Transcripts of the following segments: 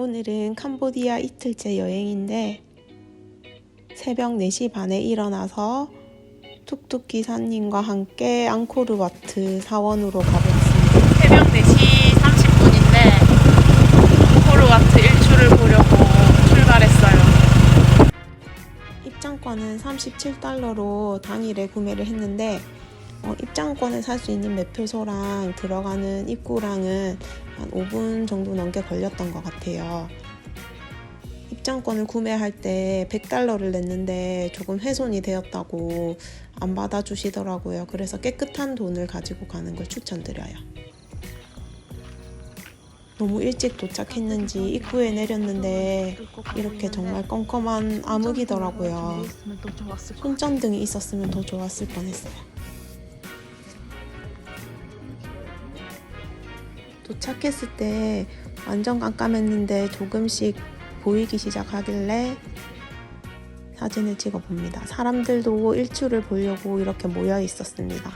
오늘은 캄보디아 이틀째 여행인데 새벽 4시 반에 일어나서 툭툭 기사님과 함께 앙코르와트 사원으로 가보겠습니다. 새벽 4시 30분인데 앙코르와트 일출을 보려고 출발했어요. 입장권은 37달러로 당일에 구매를 했는데 어, 입장권을 살 수 있는 매표소랑 들어가는 입구랑은 한 5분 정도 넘게 걸렸던 것 같아요. 입장권을 구매할 때 100달러를 냈는데 조금 훼손이 되었다고 안 받아주시더라고요. 그래서 깨끗한 돈을 가지고 가는 걸 추천드려요. 너무 일찍 도착했는지 입구에 내렸는데 이렇게 정말 껌껌한 암흑이더라고요. 손전등이 있었으면 더 좋았을 뻔했어요. 도착했을 때 완전 깜깜했는데 조금씩 보이기 시작하길래 사진을 찍어 봅니다. 사람들도 일출을 보려고 이렇게 모여 있었습니다.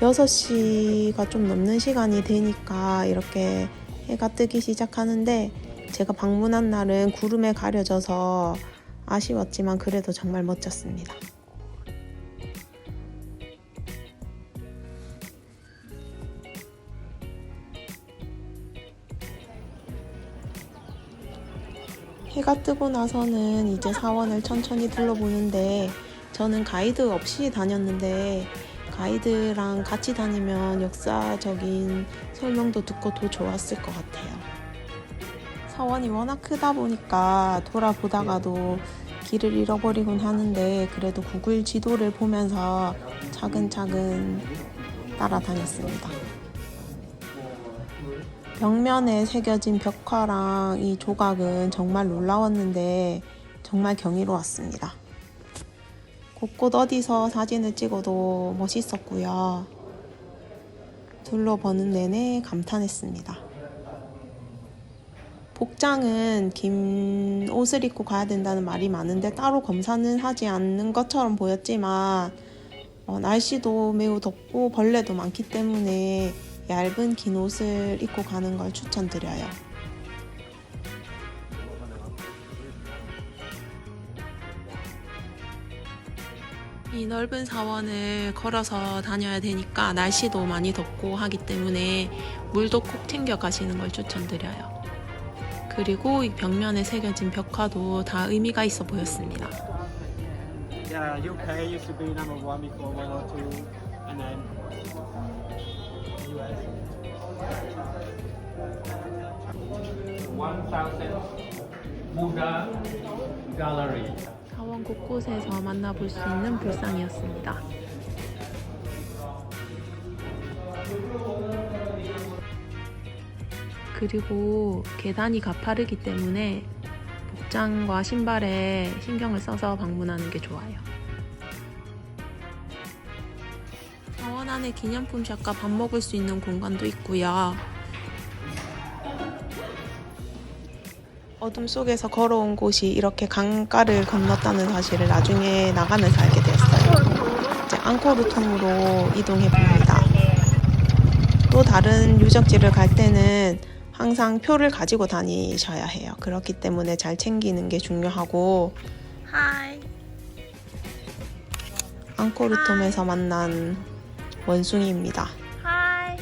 6시가 좀 넘는 시간이 되니까 이렇게 해가 뜨기 시작하는데 제가 방문한 날은 구름에 가려져서 아쉬웠지만 그래도 정말 멋졌습니다. 해가 뜨고 나서는 이제 사원을 천천히 둘러보는데 저는 가이드 없이 다녔는데 가이드랑 같이 다니면 역사적인 설명도 듣고 더 좋았을 것 같아요. 사원이 워낙 크다 보니까 돌아보다가도 길을 잃어버리곤 하는데 그래도 구글 지도를 보면서 차근차근 따라다녔습니다. 벽면에 새겨진 벽화랑 이 조각은 정말 놀라웠는데 정말 경이로웠습니다. 곳곳 어디서 사진을 찍어도 멋있었고요. 둘러보는 내내 감탄했습니다. 복장은 긴 옷을 입고 가야 된다는 말이 많은데 따로 검사는 하지 않는 것처럼 보였지만 어, 날씨도 매우 덥고 벌레도 많기 때문에 얇은 긴 옷을 입고 가는 걸 추천드려요. 이 넓은 사원을 걸어서 다녀야 되니까 날씨도 많이 덥고 하기 때문에 물도 꼭 챙겨 가시는 걸 추천드려요. 그리고 이 벽면에 새겨진 벽화도 다 의미가 있어 보였습니다. Yeah, 1000 Buddha Gallery. 사원 곳곳에서 만나볼 수 있는 불상이었습니다. 그리고 계단이 가파르기 때문에 복장과 신발에 신경을 써서 방문하는 게 좋아요. 사원 안에 기념품 샵과 밥 먹을 수 있는 공간도 있고요. 어둠 속에서 걸어온 곳이 이렇게 강가를 건넜다는 사실을 나중에 나가면서 알게 되었어요. 이제 앙코르통으로 이동해 봅니다. 또 다른 유적지를 갈 때는 항상 표를 가지고 다니셔야 해요. 그렇기 때문에 잘 챙기는 게 중요하고 하이. 앙코르톰에서 만난 원숭이입니다. 하이.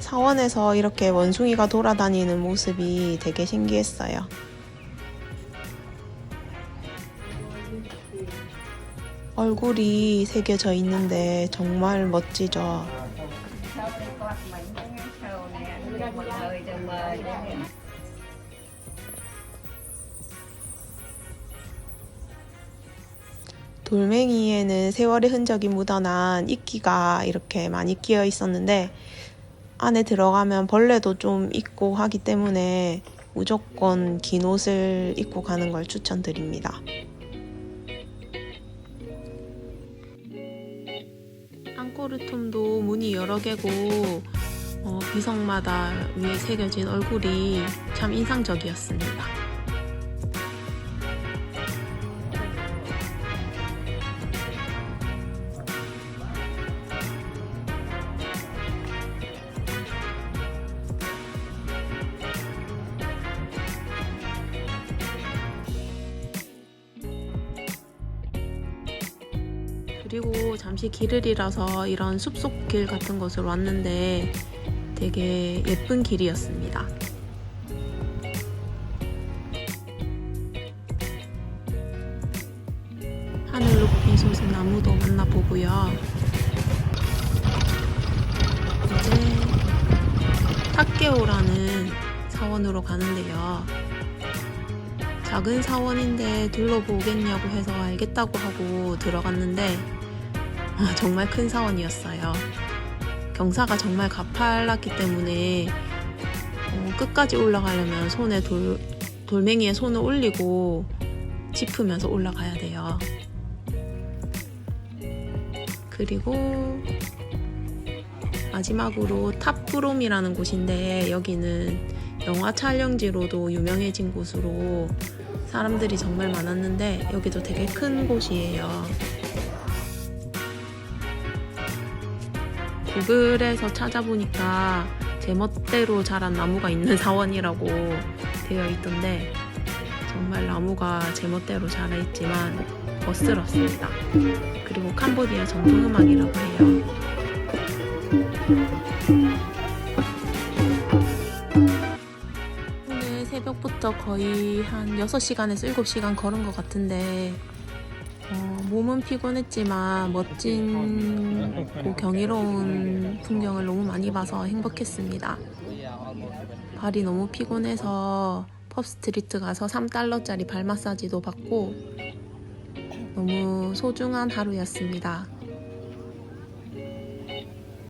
사원에서 이렇게 원숭이가 돌아다니는 모습이 되게 신기했어요. 얼굴이 새겨져 있는데 정말 멋지죠. 돌멩이에는 세월의 흔적이 묻어난 이끼가 이렇게 많이 끼어 있었는데 안에 들어가면 벌레도 좀 있고 하기 때문에 무조건 긴 옷을 입고 가는 걸 추천드립니다. 앙코르톰도 문이 여러 개고 어, 비석마다 위에 새겨진 얼굴이 참 인상적이었습니다. 그리고 잠시 길을 잃어서 이런 숲속 길 같은 곳으로 왔는데 되게 예쁜 길이었습니다. 하늘 높이 솟은 나무도 만나보고요. 이제 탁계오라는 사원으로 가는데요. 작은 사원인데 둘러보겠냐고 해서 알겠다고 하고 들어갔는데 아, 정말 큰 사원이었어요. 경사가 정말 가팔랐기 때문에 어, 끝까지 올라가려면 손에 돌, 돌멩이에 손을 올리고 짚으면서 올라가야 돼요. 그리고 마지막으로 탑브롬이라는 곳인데 여기는 영화 촬영지로도 유명해진 곳으로 사람들이 정말 많았는데 여기도 되게 큰 곳이에요. 구글에서 찾아보니까 제 멋대로 자란 나무가 있는 사원이라고 되어 있던데 정말 나무가 제멋대로 자라있지만 멋스럽습니다. 그리고 캄보디아 전통음악이라고 해요. 오늘 새벽부터 거의 한 6시간에서 7시간 걸은 것 같은데 어, 몸은 피곤했지만 멋진 고 경이로운 풍경을 너무 많이 봐서 행복했습니다. 발이 너무 피곤해서 펍스트리트 가서 3달러짜리 발 마사지도 받고 너무 소중한 하루였습니다.